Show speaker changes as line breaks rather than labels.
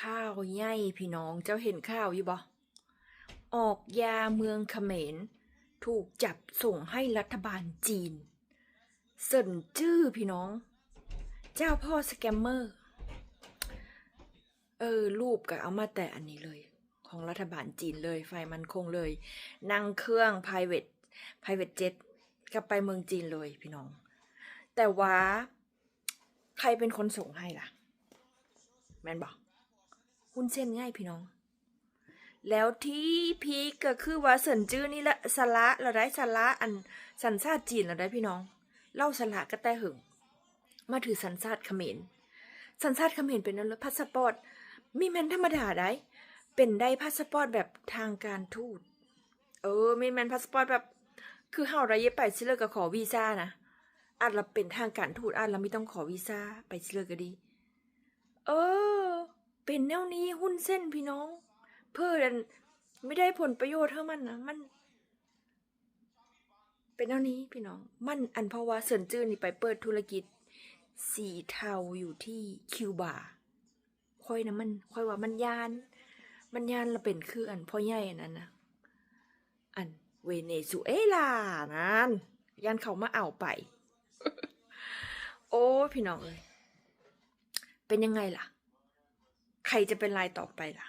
ข้าวใหญ่พี่น้องเจ้าเห็นข้าวอยู่บ่ออกยาเมืองเขมร ถูกจับส่งให้รัฐบาลจีนเสินจื้อพี่น้อง เจ้าพ่อสแกมเมอร์ เออ รูปก็เอามาแต่อันนี้เลย ของรัฐบาลจีนเลย ไฟมันคงเลย นั่งเครื่อง private private jet กลับไปเมืองจีนเลยพี่น้อง แต่ว่า ใครเป็นคนส่งให้ล่ะ แมนบอก หุ้นเส้นง่ายพี่น้อง แล้วที่พีคก็คือว่าเสินจื้อนี่ละสละเราได้สละอันสัญชาติจีนเราได้พี่น้อง เล่าสละก็แต่หึง มาถือสัญชาติเขมรสัญชาติเขมรเป็นนั่นแล้วพาสปอร์ตมีแมนธรรมดาได้ เป็นได้พาสปอร์ตแบบทางการทูต เออมีแมนพาสปอร์ตแบบ คือเฮาระยะไปซิเลอร์ก็ขอวีซ่านะอาจเราเป็นทางการทูตอาจเราไม่ต้องขอวีซ่าไปซิเลอร์ก็ดี เออ เป็นแนวนี้หุ้นเส้นพี่น้อง เพื่อนไม่ได้ผลประโยชน์เท่ามันนะมันเป็นแนวนี้พี่น้อง มันอันเพราะว่าเซินจื้อนี่ไปเปิดธุรกิจ สีเทาอยู่ที่คิวบาค่อยนะมันค่อยว่ามันยาน มันยานละเป็นคืออันพ่อใหญ่อันนั้นนะอันเวเนซุเอลานั่นยานเขามาเอาไป โอ้พี่น้องเอ้ยเป็นยังไงล่ะ ใครจะเป็นรายต่อไปล่ะ